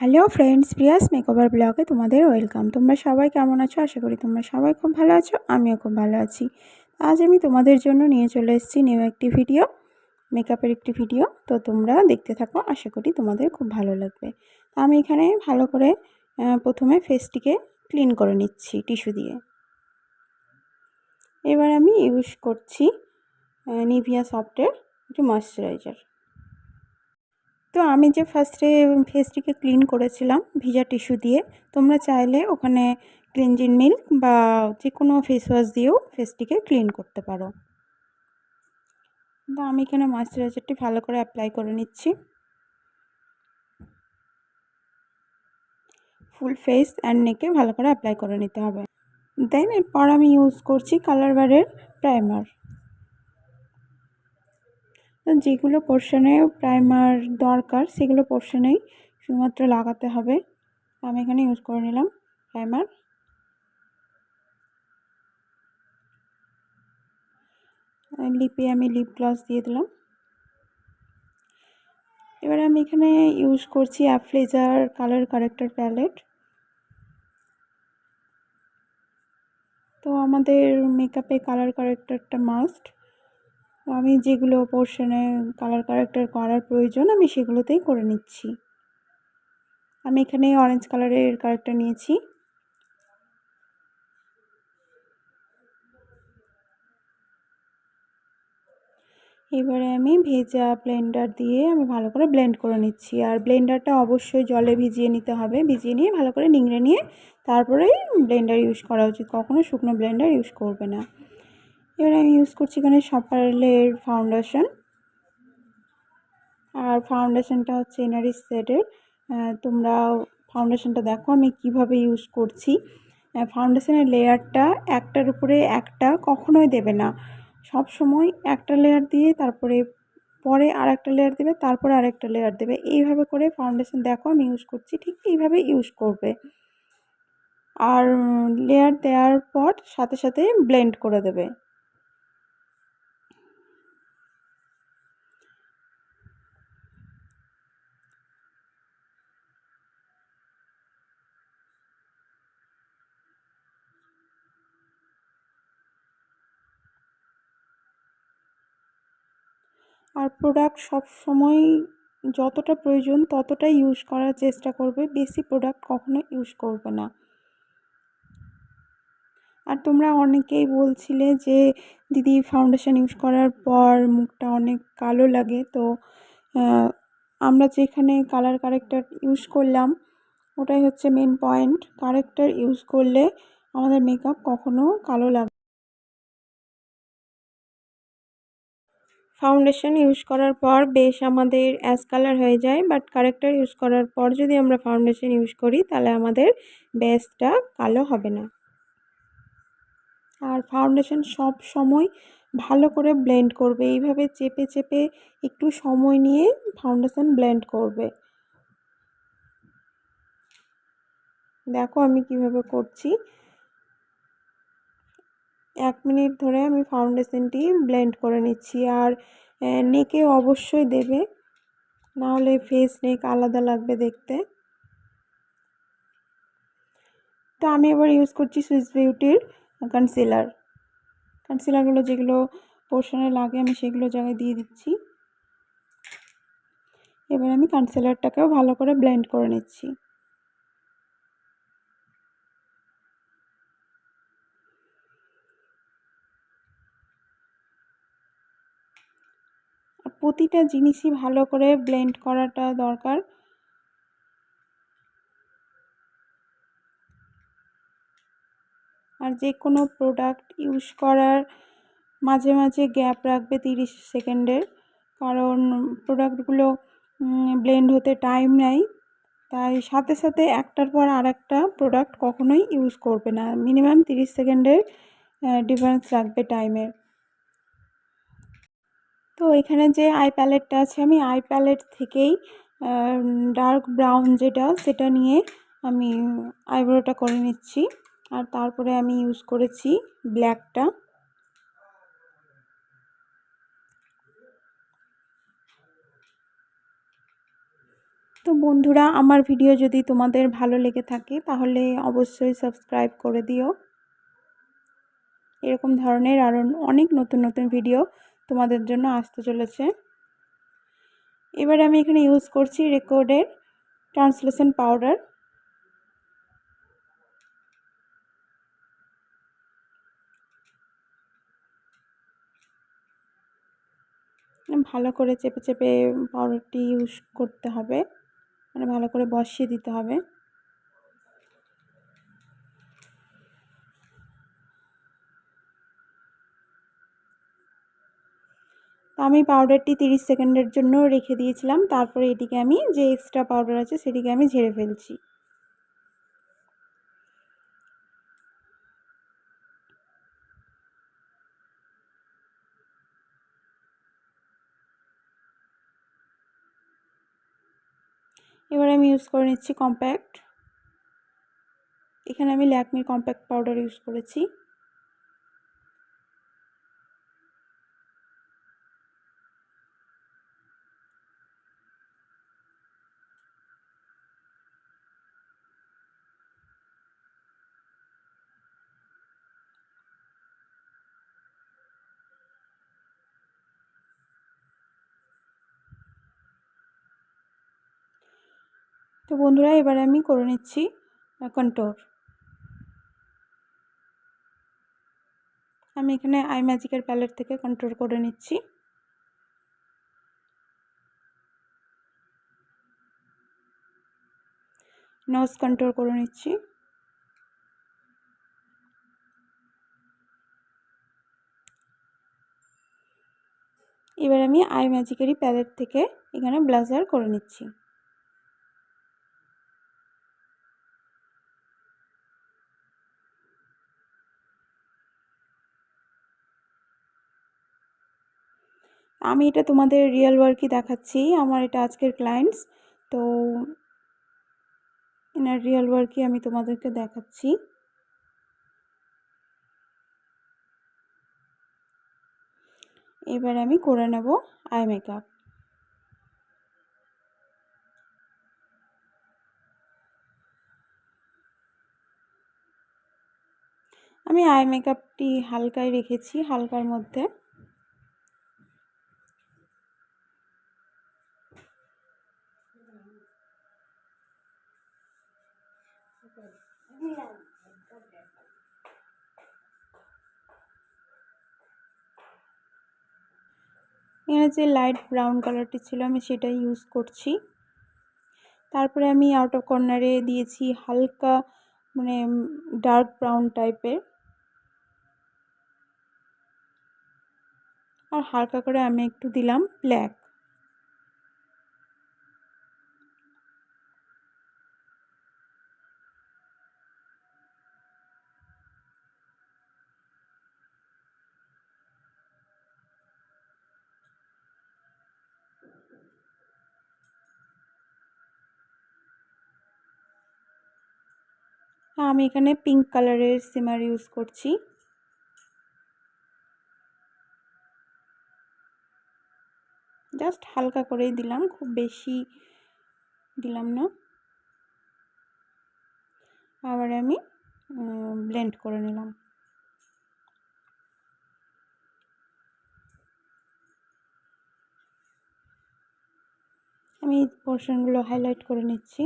Hello friends Prius makeover ব্লগে তোমাদের welcome তোমরা সবাই কেমন আছো? আশা করি তোমরা সবাই খুব ভালো আছো, আমিও খুব ভালো আছি। আজ আমি তোমাদের জন্য নিয়ে চলে এসেছি নিউ একটি ভিডিও মেকআপের একটি ভিডিও তো তোমরা দেখতে থাকো, আশা করি তোমাদের খুব ভালো লাগবে। আমি এখানে ভালো করে প্রথমে ফেসটিকে ক্লিন করে নিচ্ছি টিস্যু দিয়ে। এবার আমি ইউজ করছি নিভিয়া সফটের একটি ময়শ্চারাইজার তো আমি যে ফার্স্টে ফেসটিকে ক্লিন করেছিলাম ভিজা টিস্যু দিয়ে, তোমরা চাইলে ওখানে ক্লিনজিন মিল্ক বা যে কোনো ফেস ওয়াশ দিয়েও ফেসটিকে ক্লিন করতে পারো। তো আমি এখানে ময়শ্চারাইজারটি ভালো করে অ্যাপ্লাই করে নিচ্ছি। ফুল ফেস অ্যান্ড নেকে ভালো করে অ্যাপ্লাই করে নিতে হবে। দেন এরপর আমি ইউজ করছি কালার বারের প্রাইমার যেগুলো পোর্শনে প্রাইমার দরকার, সেগুলো পোর্শনেই শুধুমাত্র লাগাতে হবে। আমি এখানে ইউজ করে নিলাম প্রাইমার লিপে আমি লিপ গ্লস দিয়ে দিলাম। এবার আমি এখানে ইউজ করছি অ্যাফ্লেজার কালার কারেক্টার প্যালেট তো আমাদের মেকআপে কালার কারেক্টারটা মাস্ট আমি যেগুলো পোর্শনে কালার কারেক্টার করার প্রয়োজন, আমি সেগুলোতেই করে নিচ্ছি। আমি এখানে অরেঞ্জ কালারের কারেক্টার নিয়েছি। এবারে আমি ভেজা ব্লেন্ডার দিয়ে আমি ভালো করে ব্লেন্ড করে নিচ্ছি। আর ব্লেন্ডারটা অবশ্যই জলে ভিজিয়ে নিতে হবে। ভিজিয়ে নিয়ে ভালো করে নিংড়ে নিয়ে তারপরেই ব্লেন্ডার ইউজ করা উচিত। কখনো শুকনো ব্লেন্ডার ইউজ করবে না। এবার আমি ইউজ করছি এখানে সাপারলের ফাউন্ডেশন আর ফাউন্ডেশনটা হচ্ছে এনারিস সেটের তোমরা ফাউন্ডেশনটা দেখো আমি কীভাবে ইউজ করছি। ফাউন্ডেশনের লেয়ারটা একটার উপরে একটা কখনোই দেবে না। সব সময় একটা লেয়ার দিয়ে তারপরে পরে আর একটা লেয়ার দেবে, তারপরে আরেকটা লেয়ার দেবে। এইভাবে করে ফাউন্ডেশন দেখো আমি ইউজ করছি, ঠিক এইভাবে ইউজ করবে। আর লেয়ার দেওয়ার পর সাথে সাথে ব্লেন্ড করে দেবে। আর প্রোডাক্ট সব সময় যতটা প্রয়োজন ততটাই ইউজ করার চেষ্টা করবে। বেশি প্রোডাক্ট কখনো ইউজ করবে না। আর তোমরা অনেকেই বলছিলে যে, দিদি ফাউন্ডেশন ইউজ করার পর মুখটা অনেক কালো লাগে। তো আমরা যেখানে কালার কারেক্টার ইউজ করলাম, ওটাই হচ্ছে মেন পয়েন্ট কারেক্টার ইউজ করলে আমাদের মেকআপ কখনো কালো লাগে ফাউন্ডেশন ইউজ করার পর বেশ আমাদের অ্যাশ কালার হয়ে যায় বাট কারেক্টার ইউজ করার পর যদি আমরা ফাউন্ডেশন ইউজ করি, তাহলে আমাদের বেসটা কালো হবে না। আর ফাউন্ডেশন সব সময় ভালো করে ব্লেন্ড করবে, এইভাবে চেপে চেপে একটু সময় নিয়ে ফাউন্ডেশন ব্লেন্ড করবে। দেখো আমি কীভাবে করছি। এক মিনিট ধরে আমি ফাউন্ডেশনটি ব্লেন্ড করে নিচ্ছি আর নেকে অবশ্যই দেবে। নাহলে ফেস নেক আলাদা লাগবে দেখতে। তো আমি এবার ইউজ করছি সুইস বিউটির কনসিলার কনসিলারগুলো যেগুলো পোর্শনে লাগে আমি সেগুলো জায়গায় দিয়ে দিচ্ছি। এবার আমি কনসিলারটাকেও ভালো করে ব্লেন্ড করে নিচ্ছি। প্রতিটা জিনিসই ভালো করে ব্লেন্ড করাটা দরকার। আর যে কোনো প্রোডাক্ট ইউজ করার মাঝে মাঝে গ্যাপ রাখবে তিরিশ সেকেন্ডের কারণ প্রোডাক্টগুলো ব্লেন্ড হতে টাইম নেয়। তাই সাথে সাথে একটার পর আর একটা প্রোডাক্ট কখনোই ইউজ করবে না। মিনিমাম তিরিশ সেকেন্ডের ডিফারেন্স রাখবে টাইমের তো এখানে যে আই প্যালেটটা আছে, আমি আই প্যালেট থেকেই ডার্ক ব্রাউন যেটা, সেটা নিয়ে আমি আইব্রোটা করে নিচ্ছি। আর তারপরে আমি ইউজ করেছি ব্ল্যাকটা তো বন্ধুরা, আমার ভিডিও যদি তোমাদের ভালো লেগে থাকে, তাহলে অবশ্যই সাবস্ক্রাইব করে দিও। এরকম ধরনের আরও অনেক নতুন নতুন ভিডিও তোমাদের জন্য আসতে চলেছে। এবার আমি এখানে ইউজ করছি রেকর্ডের ট্রান্সলেশন পাউডার ভালো করে চেপে চেপে পাউডারটি ইউজ করতে হবে। মানে ভালো করে বসিয়ে দিতে হবে। আমি পাউডারটি 30 সেকেন্ডের জন্য রেখে দিয়েছিলাম। তারপরে এটিকে আমি যে এক্সট্রা পাউডার আছে সেটিকে আমি ঝেড়ে ফেলছি। এবার আমি ইউজ করে নিচ্ছি কম্প্যাক্ট এখানে আমি ল্যাকমির কম্প্যাক্ট পাউডার ইউজ করেছি। তো বন্ধুরা, এবারে আমি করে নিচ্ছি কন্টোর আমি এখানে আই ম্যাজিকের প্যালেট থেকে কন্ট্রোল করে নিচ্ছি। নজ কন্ট্রোল করে নিচ্ছি। এবার আমি আই ম্যাজিকেরই প্যালেট থেকে এখানে ব্লাজার করে নিচ্ছি। আমি এটা তোমাদের রিয়েল ওয়ার্কই দেখাচ্ছি, আমার এটা আজকের ক্লায়েন্টস তো এনার রিয়েল ওয়ার্কই আমি তোমাদেরকে দেখাচ্ছি। এবার আমি করে নেব আই মেকআপ আমি আই মেকআপটি হালকায় রেখেছি, হালকার মধ্যে। এখানে যে লাইট ব্রাউন কালারটি ছিল, আমি সেটা ইউজ করছি। তারপরে আমি আউট অফ কর্নারে দিয়েছি হালকা মানে ডার্ক ব্রাউন টাইপের আর হালকা করে আমি একটু দিলাম ব্ল্যাক আমি এখানে পিঙ্ক কালারের সিমার ইউজ করছি। জাস্ট হালকা করেই দিলাম, খুব বেশি দিলাম না। আবার আমি ব্লেন্ড করে নিলাম। আমি পোর্শনগুলো হাইলাইট করে নিচ্ছি।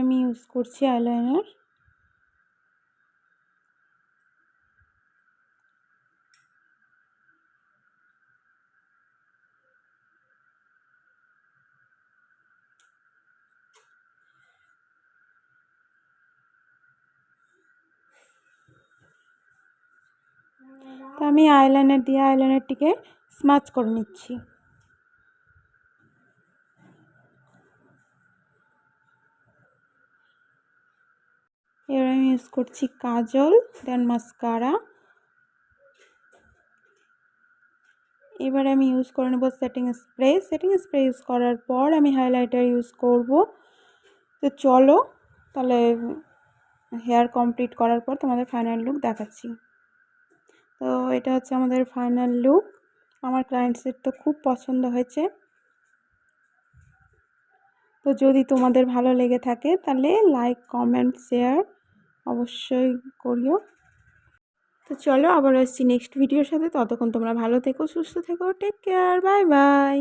আমি ইউজ করছি আইলাইনার তো আমি আইলাইনার দিয়ে আইলাইনারটিকে স্মাচ করে নিচ্ছি। এবার আমি ইউজ করছি কাজল দেন মাস্কারা এবার আমি ইউজ করে নেব setting spray setting spray use করার পর আমি হাইলাইটার ইউজ করব। তো চলো, তাহলে হেয়ার কমপ্লিট করার পর তোমাদের ফাইনাল লুক দেখাচ্ছি। তো এটা হচ্ছে আমাদের ফাইনাল লুক আমার ক্লায়েন্টসের তো খুব পছন্দ হয়েছে। তো যদি তোমাদের ভালো লেগে থাকে, তাহলে লাইক কমেন্ট শেয়ার অবশ্যই করিও। তো চলো আবার আসছি নেক্সট ভিডিওর সাথে। ততক্ষণ তোমরা ভালো থেকো, সুস্থ থেকো। Take care bye bye